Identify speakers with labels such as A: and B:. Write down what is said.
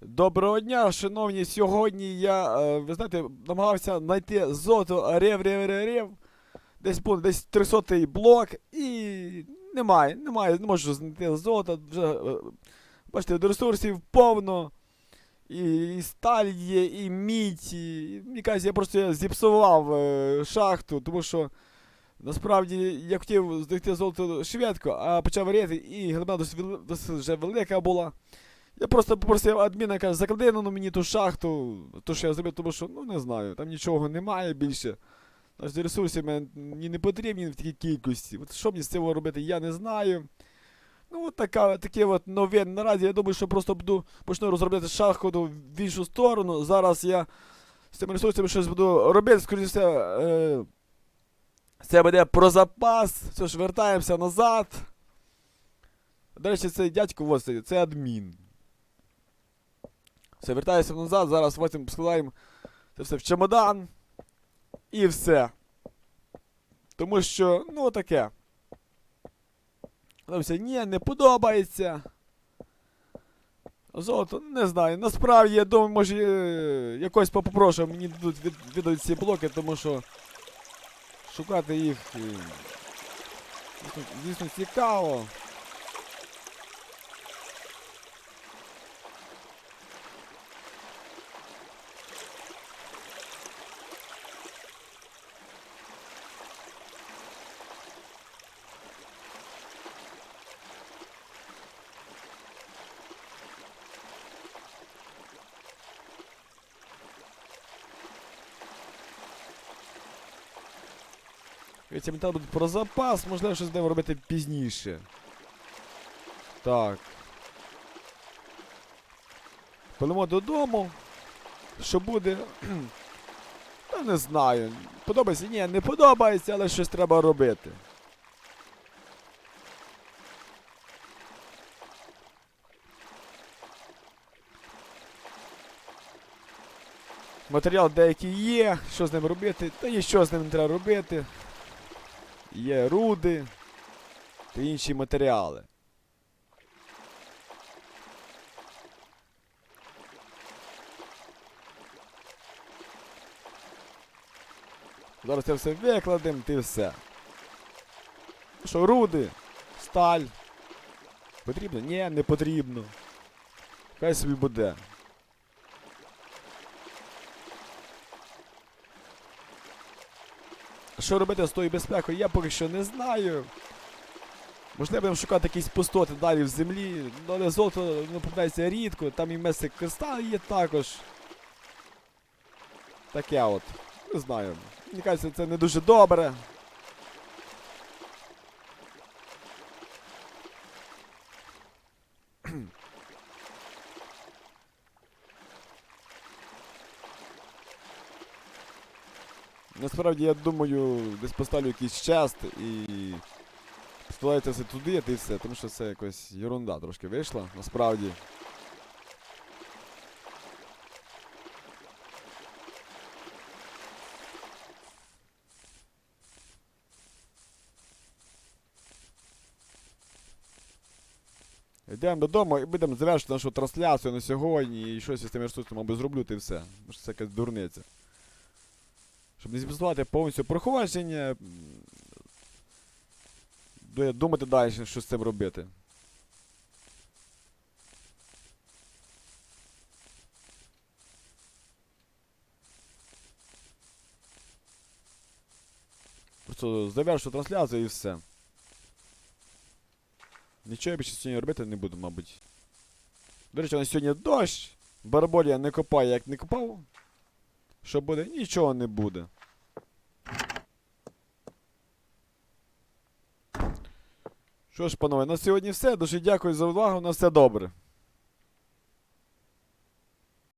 A: Доброго дня, шановні. Сьогодні я, е, ви знаєте, намагався знайти золото рев рев рев рев Десь був десь 300 блок і немає, немає, не можу знайти золото. Вже, е, бачите, ресурсів повно. І, і сталь є, і мідь. І, мені кажеться, я просто зіпсував е, шахту, тому що насправді я хотів знайти золото швидко, а почав рити, і глибина досить вже велика була. Я просто попросив адміна, каже, заклади ну, мені ту шахту, то що я зробив, тому що, ну не знаю, там нічого немає більше. Значить, ресурси мені не потрібні в такій кількості. От що мені з цього робити, я не знаю. Ну, от така, такі от новини. Наразі я думаю, що просто буду почну розробляти шахту в іншу сторону. Зараз я з цими ресурсами щось буду робити, скоріше все. Е- це буде про запас. Все ж вертаємося назад. До речі, цей дядько ось це адмін. Все, вертаємося назад, зараз потім складаємо це все в чемодан. І все. Тому що, ну таке. Там все, ні, не подобається. Золото, не знаю. Насправді, я думаю, може, е, якось попрошу, мені дадуть від, віддають ці блоки, тому що шукати їх е, дійсно, дійсно цікаво. Ці метал будуть про запас, можливо, щось будемо робити пізніше. Так. Пилимо додому. Що буде? Та не знаю. Подобається? Ні, не подобається, але щось треба робити. Матеріал деякий є, що з ним робити, та і що з ним треба робити. Є руди та інші матеріали. Зараз це все викладемо, ти все. Що, руди? Сталь. Потрібно? Ні, не потрібно. Хай собі буде. Що робити з тою безпекою, я поки що не знаю. Можливо, будемо шукати якісь пустоти далі в землі, ну, але золото ну, попадається рідко, там і месик кристал є також. Таке от. Не знаю. Мені кажеться, це не дуже добре. Насправді я думаю, десь поставлю якийсь част і складається все туди, та все, тому що це якось ерунда трошки вийшла, насправді. Йдемо додому і будемо завершити нашу трансляцію на сьогодні і щось із цими ресурсами, мабуть, зроблю, та все. Це якась дурниця. Щоб не зіпсувати повністю проходження. Думати далі, що з цим робити. Просто завершу трансляцію і все. Нічого я більше сьогодні робити не буду, мабуть. До речі, у нас сьогодні дощ. Барболія не копає, як не копав. Що буде? Нічого не буде. Що ж, панове, на сьогодні все. Дуже дякую за увагу. На все добре.